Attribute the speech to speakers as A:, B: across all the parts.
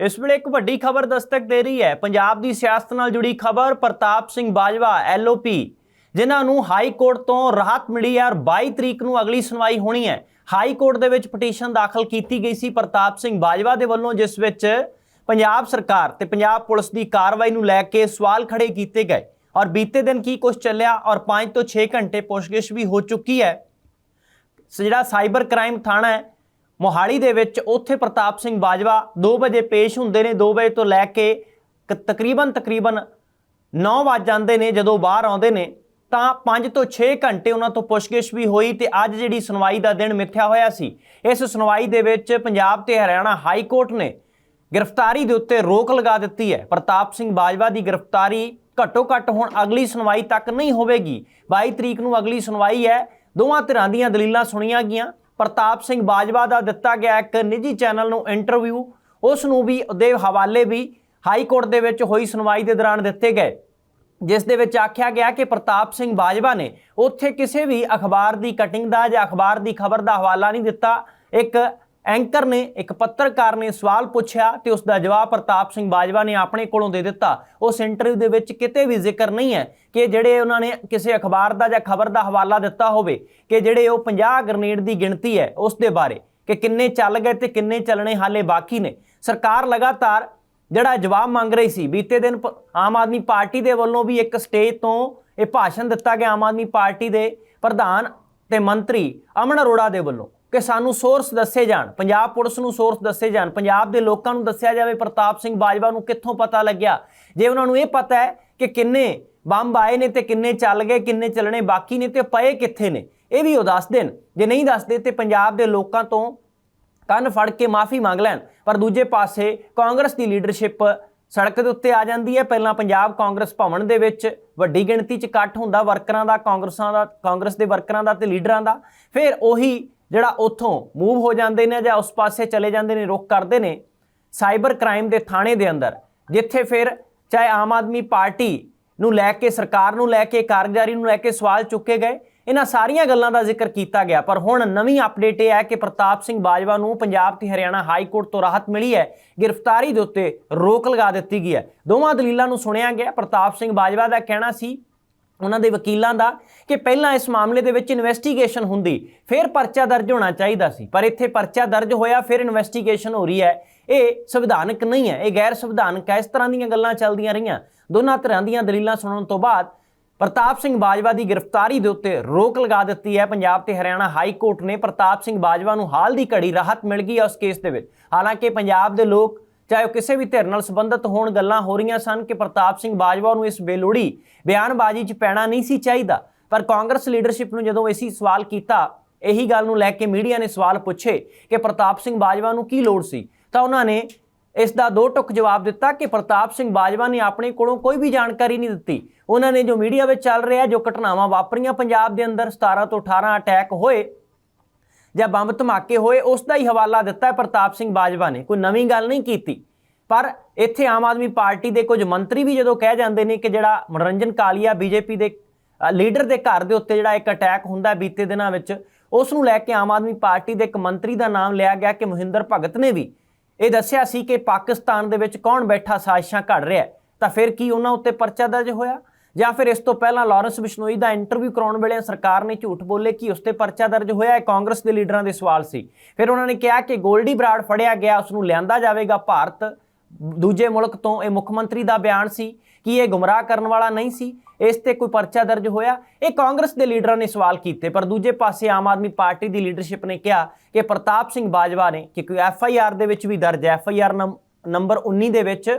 A: ਇਸ ਵੇਲੇ ਇੱਕ ਵੱਡੀ ਖਬਰ ਦਸਤਕ ਦੇ ਰਹੀ ਹੈ। ਪੰਜਾਬ ਦੀ ਸਿਆਸਤ ਨਾਲ ਜੁੜੀ ਖਬਰ, ਪ੍ਰਤਾਪ ਸਿੰਘ ਬਾਜਵਾ ਐਲਓਪੀ ਜਿਨ੍ਹਾਂ ਨੂੰ ਹਾਈ ਕੋਰਟ ਤੋਂ ਰਾਹਤ ਮਿਲੀ ਹੈ ਔਰ 22 ਤਰੀਕ ਨੂੰ ਅਗਲੀ ਸੁਣਵਾਈ ਹੋਣੀ ਹੈ। ਹਾਈ ਕੋਰਟ ਦੇ ਵਿੱਚ ਪਟੀਸ਼ਨ ਦਾਖਲ ਕੀਤੀ ਗਈ ਸੀ ਪ੍ਰਤਾਪ ਸਿੰਘ ਬਾਜਵਾ ਦੇ ਵੱਲੋਂ, ਜਿਸ ਵਿੱਚ ਪੰਜਾਬ ਸਰਕਾਰ ਤੇ ਪੰਜਾਬ ਪੁਲਿਸ ਦੀ ਕਾਰਵਾਈ ਨੂੰ ਲੈ ਕੇ ਸਵਾਲ ਖੜੇ ਕੀਤੇ ਗਏ ਔਰ ਬੀਤੇ ਦਿਨ ਕੀ ਕੁਝ ਚੱਲਿਆ ਔਰ 5 ਤੋਂ 6 ਘੰਟੇ ਪੁੱਛਗਿੱਛ ਵੀ ਹੋ ਚੁੱਕੀ ਹੈ। ਜਿਹੜਾ ਸਾਈਬਰ ਕ੍ਰਾਈਮ ਥਾਣਾ ਹੈ ਮੋਹਾਲੀ ਦੇ ਵਿੱਚ ਉੱਥੇ ਪ੍ਰਤਾਪ ਸਿੰਘ ਬਾਜਵਾ 2 ਵਜੇ ਪੇਸ਼ ਹੁੰਦੇ ਨੇ 2 ਵਜੇ ਤੋਂ ਲੈ ਕੇ ਕ- ਤਕਰੀਬਨ ਤਕਰੀਬਨ 9 ਵਜ ਜਾਂਦੇ ਨੇ ਜਦੋਂ ਬਾਹਰ ਆਉਂਦੇ ਨੇ, ਤਾਂ 5 ਤੋਂ 6 ਘੰਟੇ ਉਹਨਾਂ ਤੋਂ ਪੁੱਛਗਿੱਛ ਵੀ ਹੋਈ ਤੇ ਅੱਜ ਜਿਹੜੀ ਸੁਣਵਾਈ ਦਾ ਦਿਨ ਮਿੱਥਿਆ ਹੋਇਆ ਸੀ, ਇਸ ਸੁਣਵਾਈ ਦੇ ਵਿੱਚ ਪੰਜਾਬ ਤੇ ਹਰਿਆਣਾ ਹਾਈ ਕੋਰਟ ਨੇ ਗ੍ਰਿਫਤਾਰੀ ਦੇ ਉੱਤੇ ਰੋਕ ਲਗਾ ਦਿੱਤੀ ਹੈ। ਪ੍ਰਤਾਪ ਸਿੰਘ ਬਾਜਵਾ ਦੀ ਗ੍ਰਿਫਤਾਰੀ ਘੱਟੋ ਘੱਟ ਹੁਣ ਅਗਲੀ ਸੁਣਵਾਈ ਤੱਕ ਨਹੀਂ ਹੋਵੇਗੀ। 22 ਤਰੀਕ ਨੂੰ ਅਗਲੀ ਸੁਣਵਾਈ ਹੈ। ਦੋਵਾਂ ਧਿਰਾਂ ਦੀਆਂ ਦਲੀਲਾਂ ਸੁਣੀਆਂ ਗਈਆਂ। ਪ੍ਰਤਾਪ ਸਿੰਘ ਬਾਜਵਾ ਦਾ ਦਿੱਤਾ ਗਿਆ ਇੱਕ ਨਿੱਜੀ ਚੈਨਲ ਨੂੰ ਇੰਟਰਵਿਊ, ਉਸ ਨੂੰ ਵੀ ਦੇ ਹਵਾਲੇ ਵੀ ਹਾਈ ਕੋਰਟ ਦੇ ਵਿੱਚ ਹੋਈ ਸੁਣਵਾਈ ਦੇ ਦੌਰਾਨ ਦਿੱਤੇ ਗਏ। ਜਿਸ ਦੇ ਵਿੱਚ ਆਖਿਆ ਗਿਆ ਕਿ ਪ੍ਰਤਾਪ ਸਿੰਘ ਬਾਜਵਾ ਨੇ ਉੱਥੇ ਕਿਸੇ ਵੀ ਅਖਬਾਰ ਦੀ ਕਟਿੰਗ ਦਾ ਜਾਂ ਅਖਬਾਰ ਦੀ ਖਬਰ ਦਾ ਹਵਾਲਾ ਨਹੀਂ ਦਿੱਤਾ। ਇੱਕ ਐਂਕਰ ਨੇ, ਇੱਕ ਪੱਤਰਕਾਰ ਨੇ ਸਵਾਲ ਪੁੱਛਿਆ ਤੇ ਉਸ ਦਾ ਜਵਾਬ ਪ੍ਰਤਾਪ ਸਿੰਘ ਬਾਜਵਾ ਨੇ ਆਪਣੇ ਕੋਲੋਂ ਦੇ ਦਿੱਤਾ। ਉਸ ਇੰਟਰਵਿਊ ਦੇ ਵਿੱਚ ਕਿਤੇ ਵੀ ਜ਼ਿਕਰ ਨਹੀਂ ਹੈ ਕਿ ਜਿਹੜੇ ਉਹਨਾਂ ਨੇ ਕਿਸੇ ਅਖਬਾਰ ਦਾ ਜਾਂ ਖਬਰ ਦਾ ਹਵਾਲਾ ਦਿੱਤਾ ਹੋਵੇ ਕਿ ਜਿਹੜੇ ਉਹ 50 ਗ੍ਰਨੇਡ ਦੀ ਗਿਣਤੀ ਹੈ ਉਸ ਦੇ ਬਾਰੇ, ਕਿ ਕਿੰਨੇ ਚੱਲ ਗਏ ਤੇ ਕਿੰਨੇ ਚੱਲਣੇ ਹਾਲੇ ਬਾਕੀ ਨੇ। ਸਰਕਾਰ ਲਗਾਤਾਰ ਜਿਹੜਾ ਜਵਾਬ ਮੰਗ ਰਹੀ ਸੀ, ਬੀਤੇ ਦਿਨ ਪ- ਆਮ ਆਦਮੀ ਪਾਰਟੀ ਦੇ ਵੱਲੋਂ ਵੀ ਇੱਕ ਸਟੇਜ ਤੋਂ ਇਹ ਭਾਸ਼ਣ ਦਿੱਤਾ ਗਿਆ ਆਮ ਆਦਮੀ ਪਾਰਟੀ ਦੇ ਪ੍ਰਧਾਨ ਤੇ ਮੰਤਰੀ ਅਮਨ ਅਰੋੜਾ ਦੇ ਵੱਲੋਂ। ਕਿ ਸਾਨੂੰ ਸੋਰਸ ਦੱਸੇ ਜਾਣ, ਪੰਜਾਬ ਪੁਲਿਸ ਨੂੰ ਸੋਰਸ ਦੱਸੇ ਜਾਣ, ਪੰਜਾਬ ਦੇ ਲੋਕਾਂ ਨੂੰ ਦੱਸਿਆ ਜਾਵੇ ਪ੍ਰਤਾਪ ਸਿੰਘ ਬਾਜਵਾ ਨੂੰ ਕਿੱਥੋਂ ਪਤਾ ਲੱਗਿਆ? ਜੇ ਉਹਨਾਂ ਨੂੰ ਇਹ ਪਤਾ ਹੈ ਕਿ ਕਿੰਨੇ ਬੰਬ ਆਏ ਨੇ ਤੇ ਕਿੰਨੇ ਚੱਲ ਗਏ, ਕਿੰਨੇ ਚੱਲਣੇ ਬਾਕੀ ਨੇ ਤੇ ਪਏ ਕਿੱਥੇ ਨੇ, ਇਹ ਵੀ ਉਹ ਦੱਸ ਦੇਣ। ਜੇ ਨਹੀਂ ਦੱਸਦੇ ਤੇ ਪੰਜਾਬ ਦੇ ਲੋਕਾਂ ਤੋਂ ਕੰਨ ਫੜ ਕੇ ਮਾਫੀ ਮੰਗ ਲੈਣ। ਪਰ ਦੂਜੇ ਪਾਸੇ ਕਾਂਗਰਸ ਦੀ ਲੀਡਰਸ਼ਿਪ ਸੜਕ ਦੇ ਉੱਤੇ ਆ ਜਾਂਦੀ ਹੈ। ਪਹਿਲਾਂ ਪੰਜਾਬ ਕਾਂਗਰਸ ਭਵਨ ਦੇ ਵਿੱਚ ਵੱਡੀ ਗਿਣਤੀ 'ਚ ਇਕੱਠ ਹੁੰਦਾ, ਵਰਕਰਾਂ ਦਾ ਕਾਂਗਰਸਾਂ ਦਾ, ਕਾਂਗਰਸ ਦੇ ਵਰਕਰਾਂ ਦਾ ਤੇ ਲੀਡਰਾਂ ਦਾ। ਫਿਰ ਉਹੀ ਜਿਹੜਾ ਉੱਥੋਂ ਮੂਵ ਹੋ ਜਾਂਦੇ ਨੇ ਜਾਂ ਉਸ ਪਾਸੇ ਚਲੇ ਜਾਂਦੇ ਨੇ, ਰੁਖ ਕਰਦੇ ਨੇ, ਸਾਈਬਰ ਕ੍ਰਾਈਮ ਦੇ ਥਾਣੇ ਦੇ ਅੰਦਰ, ਜਿੱਥੇ ਫਿਰ ਚਾਹੇ ਆਮ ਆਦਮੀ ਪਾਰਟੀ ਨੂੰ ਲੈ ਕੇ, ਸਰਕਾਰ ਨੂੰ ਲੈ ਕੇ, ਕਾਰਗੁਜ਼ਾਰੀ ਨੂੰ ਲੈ ਕੇ ਸਵਾਲ ਚੁੱਕੇ ਗਏ, ਇਹਨਾਂ ਸਾਰੀਆਂ ਗੱਲਾਂ ਦਾ ਜ਼ਿਕਰ ਕੀਤਾ ਗਿਆ। ਪਰ ਹੁਣ ਨਵੀਂ ਅਪਡੇਟ ਇਹ ਹੈ ਕਿ ਪ੍ਰਤਾਪ ਸਿੰਘ ਬਾਜਵਾ ਨੂੰ ਪੰਜਾਬ ਤੇ ਹਰਿਆਣਾ ਹਾਈ ਕੋਰਟ ਤੋਂ ਰਾਹਤ ਮਿਲੀ ਹੈ। ਗ੍ਰਿਫਤਾਰੀ ਦੇ ਉੱਤੇ ਰੋਕ ਲਗਾ ਦਿੱਤੀ ਗਈ ਹੈ। ਦੋਵਾਂ ਦਲੀਲਾਂ ਨੂੰ ਸੁਣਿਆ ਗਿਆ। ਪ੍ਰਤਾਪ ਸਿੰਘ ਬਾਜਵਾ ਦਾ ਕਹਿਣਾ ਸੀ ਉਹਨਾਂ ਦੇ ਵਕੀਲਾਂ ਦਾ ਕਿ ਪਹਿਲਾਂ ਇਸ ਮਾਮਲੇ ਦੇ ਵਿੱਚ ਇਨਵੈਸਟੀਗੇਸ਼ਨ ਹੁੰਦੀ, ਫਿਰ ਪਰਚਾ ਦਰਜ ਹੋਣਾ ਚਾਹੀਦਾ ਸੀ। ਪਰ ਇੱਥੇ ਪਰਚਾ ਦਰਜ ਹੋਇਆ, ਫਿਰ ਇਨਵੈਸਟੀਗੇਸ਼ਨ ਹੋ ਰਹੀ ਹੈ। ਇਹ ਸੰਵਿਧਾਨਕ ਨਹੀਂ ਹੈ, ਇਹ ਗੈਰ ਸੰਵਿਧਾਨਕ ਹੈ। ਇਸ ਤਰ੍ਹਾਂ ਦੀਆਂ ਗੱਲਾਂ ਚੱਲਦੀਆਂ ਰਹੀਆਂ। ਦੋਨਾਂ ਤਰ੍ਹਾਂ ਦੀਆਂ ਦਲੀਲਾਂ ਸੁਣਨ ਤੋਂ ਬਾਅਦ ਪ੍ਰਤਾਪ ਸਿੰਘ ਬਾਜਵਾ ਦੀ ਗ੍ਰਿਫਤਾਰੀ ਦੇ ਉੱਤੇ ਰੋਕ ਲਗਾ ਦਿੱਤੀ ਹੈ। ਪੰਜਾਬ ਤੇ ਹਰਿਆਣਾ ਹਾਈ ਕੋਰਟ ਨੇ ਪ੍ਰਤਾਪ ਸਿੰਘ ਬਾਜਵਾ ਨੂੰ ਹਾਲ ਦੀ ਘੜੀ ਰਾਹਤ ਮਿਲ ਗਈ ਹੈ ਉਸ ਕੇਸ ਦੇ ਵਿੱਚ। ਹਾਲਾਂਕਿ ਪੰਜਾਬ ਦੇ ਲੋਕ ਚਾਹੇ ਉਹ ਕਿਸੇ ਵੀ ਧਿਰ ਨਾਲ ਸੰਬੰਧਿਤ ਹੋਣ ਗੱਲਾਂ ਹੋ ਰਹੀਆਂ ਸਨ ਕਿ ਪ੍ਰਤਾਪ ਸਿੰਘ ਬਾਜਵਾ ਨੂੰ ਇਸ ਬੇਲੋੜੀ, ਬਿਆਨਬਾਜ਼ੀ 'ਚ ਪੈਣਾ ਨਹੀਂ ਸੀ ਚਾਹੀਦਾ। ਪਰ ਕਾਂਗਰਸ ਲੀਡਰਸ਼ਿਪ ਨੂੰ ਜਦੋਂ ਇਸੀ ਸਵਾਲ ਕੀਤਾ, ਇਹੀ ਗੱਲ ਨੂੰ ਲੈ ਕੇ ਮੀਡੀਆ ਨੇ ਸਵਾਲ ਪੁੱਛੇ ਕਿ ਪ੍ਰਤਾਪ ਸਿੰਘ ਬਾਜਵਾ ਨੂੰ ਕੀ ਲੋੜ ਸੀ। ਤਾਂ ਉਹਨਾਂ ਨੇ ਇਸ ਦਾ ਦੋ ਟੁਕ ਜਵਾਬ ਦਿੱਤਾ ਕਿ ਪ੍ਰਤਾਪ ਸਿੰਘ ਬਾਜਵਾ ਨੇ ਆਪਣੇ ਕੋਲੋਂ ਕੋਈ ਵੀ ਜਾਣਕਾਰੀ ਨਹੀਂ ਦਿੱਤੀ। ਉਹਨਾਂ ਨੇ ਜੋ ਮੀਡੀਆ ਵਿੱਚ ਚੱਲ ਰਿਹਾ ਜੋ ਘਟਨਾਵਾਂ ਵਾਪਰੀਆਂ ਪੰਜਾਬ ਦੇ ਅੰਦਰ 17 ਤੋਂ 18 ਅਟੈਕ ਹੋਏ ਜਾਂ ਬੰਬ ਧਮਾਕੇ ਹੋਏ, ਉਸ ਦਾ ਹੀ ਹਵਾਲਾ ਦਿੱਤਾ ਹੈ ਪ੍ਰਤਾਪ ਸਿੰਘ ਬਾਜਵਾ ਨੇ। ਕੋਈ ਨਵੀਂ ਗੱਲ ਨਹੀਂ ਕੀਤੀ। ਪਰ ਇੱਥੇ ਆਮ ਆਦਮੀ ਪਾਰਟੀ ਦੇ ਕੁਝ ਮੰਤਰੀ ਵੀ ਜਦੋਂ ਕਹਿ ਜਾਂਦੇ ਨੇ ਕਿ ਜਿਹੜਾ ਮਨੋਰੰਜਨ ਕਾਲੀਆ ਬੀਜੇਪੀ ਦੇ ਲੀਡਰ ਦੇ ਘਰ ਦੇ ਉੱਤੇ ਜਿਹੜਾ ਇੱਕ ਅਟੈਕ ਹੁੰਦਾ ਬੀਤੇ ਦਿਨਾਂ ਵਿੱਚ, ਉਸ ਨੂੰ ਲੈ ਕੇ ਆਮ ਆਦਮੀ ਪਾਰਟੀ ਦੇ ਇੱਕ ਮੰਤਰੀ ਦਾ ਨਾਮ ਲਿਆ ਗਿਆ ਕਿ ਮਹਿੰਦਰ ਭਗਤ ਨੇ ਵੀ। ਇਹ ਦੱਸਿਆ ਸੀ ਕਿ ਪਾਕਿਸਤਾਨ ਦੇ ਵਿੱਚ ਕੌਣ ਬੈਠਾ ਸਾਜ਼ਿਸ਼ਾਂ ਘੜ ਰਿਹਾ ਤਾਂ ਫਿਰ ਕੀ ਉਹਨਾਂ ਉੱਤੇ ਪਰਚਾ ਦਰਜ ਹੋਇਆ? ਜਾਂ ਫਿਰ ਇਸ ਤੋਂ ਪਹਿਲਾਂ ਲਾਰੈਂਸ ਬਿਸ਼ਨੋਈ ਦਾ ਇੰਟਰਵਿਊ ਕਰਾਉਣ ਵੇਲੇ ਸਰਕਾਰ ਨੇ ਝੂਠ ਬੋਲੇ ਕਿ ਉਸ ਤੇ ਪਰਚਾ ਦਰਜ ਹੋਇਆ ਇਹ ਕਾਂਗਰਸ ਦੇ ਲੀਡਰਾਂ ਦੇ ਸਵਾਲ ਸੀ। ਫਿਰ ਉਹਨਾਂ ਨੇ ਕਿਹਾ ਕਿ ਗੋਲਡੀ ਬਰਾੜ ਫੜਿਆ ਗਿਆ ਉਸ ਨੂੰ ਲਿਆਂਦਾ ਜਾਵੇਗਾ ਭਾਰਤ। ਦੂਜੇ ਮੁਲਕ ਤੋਂ ਇਹ ਮੁੱਖ ਮੰਤਰੀ ਦਾ ਬਿਆਨ ਸੀ ਕਿ ਇਹ ਗੁੰਮਰਾਹ ਕਰਨ ਵਾਲਾ ਨਹੀਂ ਸੀ, ਇਸ ਤੇ ਕੋਈ ਪਰਚਾ ਦਰਜ ਹੋਇਆ। ਇਹ ਕਾਂਗਰਸ ਦੇ ਲੀਡਰਾਂ ਨੇ ਸਵਾਲ ਕੀਤੇ, ਪਰ ਦੂਜੇ ਪਾਸੇ ਆਮ ਆਦਮੀ ਪਾਰਟੀ ਦੀ ਲੀਡਰਸ਼ਿਪ ਨੇ ਕਿਹਾ ਕਿ ਪ੍ਰਤਾਪ ਸਿੰਘ ਬਾਜਵਾ ਨੇ ਕਿ ਕੋਈ ਐਫ ਆਈ ਆਰ ਦੇ ਵਿੱਚ ਵੀ ਦਰਜ ਹੈ। ਐਫ ਆਈ ਆਰ ਨੰਬਰ 19 ਦੇ ਵਿੱਚ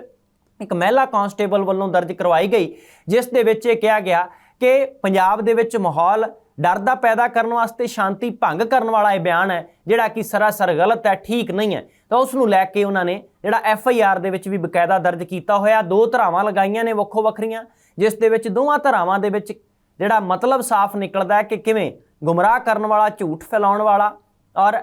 A: ਇੱਕ ਮਹਿਲਾ ਕਾਂਸਟੇਬਲ ਵੱਲੋਂ ਦਰਜ ਕਰਵਾਈ ਗਈ, ਜਿਸ ਦੇ ਵਿੱਚ ਇਹ ਕਿਹਾ ਗਿਆ ਕਿ ਪੰਜਾਬ ਦੇ ਵਿੱਚ ਮਾਹੌਲ ਡਰ ਦਾ ਪੈਦਾ ਕਰਨ ਵਾਸਤੇ ਸ਼ਾਂਤੀ ਭੰਗ ਕਰਨ ਵਾਲਾ ਇਹ ਬਿਆਨ ਹੈ, ਜਿਹੜਾ ਕਿ ਸਰਾਸਰ ਗਲਤ ਹੈ, ਠੀਕ ਨਹੀਂ ਹੈ। ਤਾਂ ਉਸ ਨੂੰ ਲੈ ਕੇ ਉਹਨਾਂ ਨੇ ਜਿਹੜਾ ਐਫ ਆਈ ਆਰ ਦੇ ਵਿੱਚ ਵੀ ਬਕਾਇਦਾ ਦਰਜ ਕੀਤਾ ਹੋਇਆ, ਦੋ ਧਰਾਵਾਂ ਲਗਾਈਆਂ ਨੇ ਵੱਖੋ ਵੱਖਰੀਆਂ, ਜਿਸ ਦੇ ਵਿੱਚ ਦੋਵਾਂ ਧਰਾਵਾਂ ਦੇ ਵਿੱਚ ਜਿਹੜਾ ਮਤਲਬ ਸਾਫ਼ ਨਿਕਲਦਾ ਹੈ ਕਿ ਕਿਵੇਂ ਗੁੰਮਰਾਹ ਕਰਨ ਵਾਲਾ, ਝੂਠ ਫੈਲਾਉਣ ਵਾਲਾ ਔਰ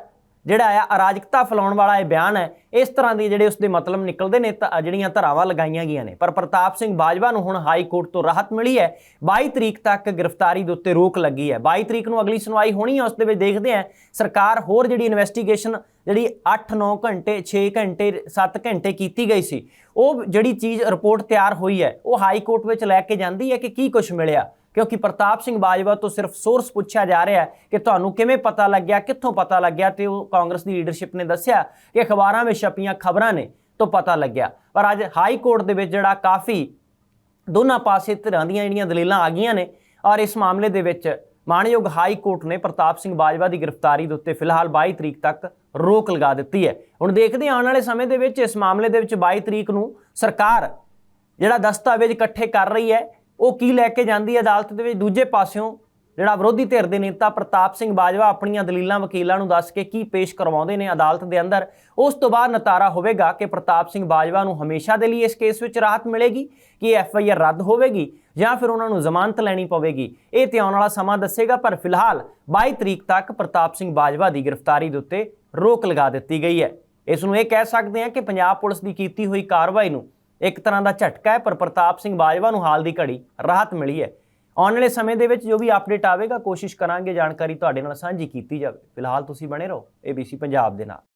A: ਜਿਹੜਾ ਆ ਅਰਾਜਕਤਾ ਫੈਲਾਉਣ ਵਾਲਾ ਇਹ ਬਿਆਨ ਹੈ, ਇਸ ਤਰ੍ਹਾਂ ਦੇ ਜਿਹੜੇ ਉਸਦੇ ਮਤਲਬ ਨਿਕਲਦੇ ਨੇ ਤਾਂ ਜਿਹੜੀਆਂ ਧਰਾਵਾਂ ਲਗਾਈਆਂ ਗਈਆਂ ਨੇ। ਪਰ ਪ੍ਰਤਾਪ ਸਿੰਘ ਬਾਜਵਾ ਨੂੰ ਹੁਣ ਹਾਈ ਕੋਰਟ ਤੋਂ ਰਾਹਤ ਮਿਲੀ ਹੈ। 22 ਤਰੀਕ ਤੱਕ ਗ੍ਰਿਫਤਾਰੀ ਦੇ ਉੱਤੇ ਰੋਕ ਲੱਗੀ ਹੈ। 22 ਤਰੀਕ ਨੂੰ ਅਗਲੀ ਸੁਣਵਾਈ ਹੋਣੀ ਹੈ ਉਸ ਦੇ ਵਿੱਚ ਦੇਖਦੇ ਹਾਂ। ਸਰਕਾਰ ਹੋਰ ਜਿਹੜੀ ਇਨਵੈਸਟੀਗੇਸ਼ਨ ਜਿਹੜੀ 8-9 ਘੰਟੇ 6 ਘੰਟੇ 7 ਘੰਟੇ ਕੀਤੀ ਗਈ ਸੀ, ਉਹ ਜਿਹੜੀ ਚੀਜ਼ ਰਿਪੋਰਟ ਤਿਆਰ ਹੋਈ ਹੈ, ਉਹ ਹਾਈ ਕੋਰਟ ਵਿੱਚ ਲੈ ਕੇ ਜਾਂਦੀ ਹੈ ਕਿ ਕੀ ਕੁਝ ਮਿਲਿਆ? ਕਿਉਂਕਿ ਪ੍ਰਤਾਪ ਸਿੰਘ ਬਾਜਵਾ ਤੋਂ ਸਿਰਫ ਸੋਰਸ ਪੁੱਛਿਆ ਜਾ ਰਿਹਾ ਹੈ ਕਿ ਤੁਹਾਨੂੰ ਕਿਵੇਂ ਪਤਾ ਲੱਗਿਆ, ਕਿੱਥੋਂ ਪਤਾ ਲੱਗਿਆ ਤੇ ਉਹ ਕਾਂਗਰਸ ਦੀ ਲੀਡਰਸ਼ਿਪ ਨੇ ਦੱਸਿਆ ਕਿ ਅਖਬਾਰਾਂ ਵਿੱਚ ਛਪੀਆਂ ਖਬਰਾਂ ਨੇ ਤੋਂ ਪਤਾ ਲੱਗਿਆ। ਪਰ ਅੱਜ ਹਾਈ ਕੋਰਟ ਦੇ ਵਿੱਚ ਜਿਹੜਾ ਕਾਫੀ ਦੋਨਾਂ ਪਾਸੇ ਧਿਰਾਂ ਦੀਆਂ ਜਿਹੜੀਆਂ ਦਲੀਲਾਂ ਆ ਗਈਆਂ ਨੇ, ਔਰ ਇਸ ਮਾਮਲੇ ਦੇ ਵਿੱਚ ਮਾਣਯੋਗ ਹਾਈ ਕੋਰਟ ਨੇ ਪ੍ਰਤਾਪ ਸਿੰਘ ਬਾਜਵਾ ਦੀ ਗ੍ਰਿਫਤਾਰੀ ਦੇ ਉੱਤੇ ਫਿਲਹਾਲ 22 ਤਰੀਕ ਤੱਕ ਰੋਕ ਲਗਾ ਦਿੱਤੀ ਹੈ। ਹੁਣ ਦੇਖਦੇ ਹਾਂ ਆਉਣ ਵਾਲੇ ਸਮੇਂ ਦੇ ਵਿੱਚ ਇਸ ਮਾਮਲੇ ਦੇ ਵਿੱਚ 22 ਤਰੀਕ ਨੂੰ ਸਰਕਾਰ ਜਿਹੜਾ ਦਸਤਾਵੇਜ਼ ਇਕੱਠੇ ਕਰ ਰਹੀ ਹੈ ਉਹ ਕੀ ਲੈ ਕੇ ਜਾਂਦੀ ਹੈ ਅਦਾਲਤ ਦੇ ਵਿੱਚ? ਦੂਜੇ ਪਾਸਿਓਂ ਜਿਹੜਾ ਵਿਰੋਧੀ ਧਿਰ ਦੇ ਨੇਤਾ ਪ੍ਰਤਾਪ ਸਿੰਘ ਬਾਜਵਾ ਆਪਣੀਆਂ ਦਲੀਲਾਂ ਵਕੀਲਾਂ ਨੂੰ ਦੱਸ ਕੇ ਕੀ ਪੇਸ਼ ਕਰਵਾਉਂਦੇ ਨੇ ਅਦਾਲਤ ਦੇ ਅੰਦਰ, ਉਸ ਤੋਂ ਬਾਅਦ ਨਤਾਰਾ ਹੋਵੇਗਾ ਕਿ ਪ੍ਰਤਾਪ ਸਿੰਘ ਬਾਜਵਾ ਨੂੰ ਹਮੇਸ਼ਾ ਦੇ ਲਈ ਇਸ ਕੇਸ ਵਿੱਚ ਰਾਹਤ ਮਿਲੇਗੀ, ਕਿ ਐਫ ਆਈ ਆਰ ਰੱਦ ਹੋਵੇਗੀ ਜਾਂ ਫਿਰ ਉਹਨਾਂ ਨੂੰ ਜ਼ਮਾਨਤ ਲੈਣੀ ਪਵੇਗੀ। ਇਹ ਤੇ ਆਉਣ ਵਾਲਾ ਸਮਾਂ ਦੱਸੇਗਾ, ਪਰ ਫਿਲਹਾਲ 22 ਤਰੀਕ ਤੱਕ ਪ੍ਰਤਾਪ ਸਿੰਘ ਬਾਜਵਾ ਦੀ ਗ੍ਰਿਫਤਾਰੀ ਦੇ ਉੱਤੇ ਰੋਕ ਲਗਾ ਦਿੱਤੀ ਗਈ ਹੈ। ਇਸ ਨੂੰ ਇਹ ਕਹਿ ਸਕਦੇ ਹਾਂ ਕਿ ਪੰਜਾਬ ਪੁਲਿਸ ਦੀ ਕੀਤੀ ਹੋਈ ਕਾਰਵਾਈ ਨੂੰ ਇੱਕ ਤਰ੍ਹਾਂ ਦਾ ਝਟਕਾ ਹੈ, ਪਰ ਪ੍ਰਤਾਪ ਸਿੰਘ ਬਾਜਵਾ ਨੂੰ ਹਾਲ ਦੀ ਘੜੀ ਰਾਹਤ ਮਿਲੀ ਹੈ। ਆਉਣ ਵਾਲੇ ਸਮੇਂ ਦੇ ਵਿੱਚ ਜੋ ਵੀ ਅਪਡੇਟ ਆਵੇਗਾ, ਕੋਸ਼ਿਸ਼ ਕਰਾਂਗੇ ਜਾਣਕਾਰੀ ਤੁਹਾਡੇ ਨਾਲ ਸਾਂਝੀ ਕੀਤੀ ਜਾਵੇ। ਫਿਲਹਾਲ ਤੁਸੀਂ ਬਣੇ ਰਹੋ ABC ਪੰਜਾਬ ਦੇ ਨਾਲ।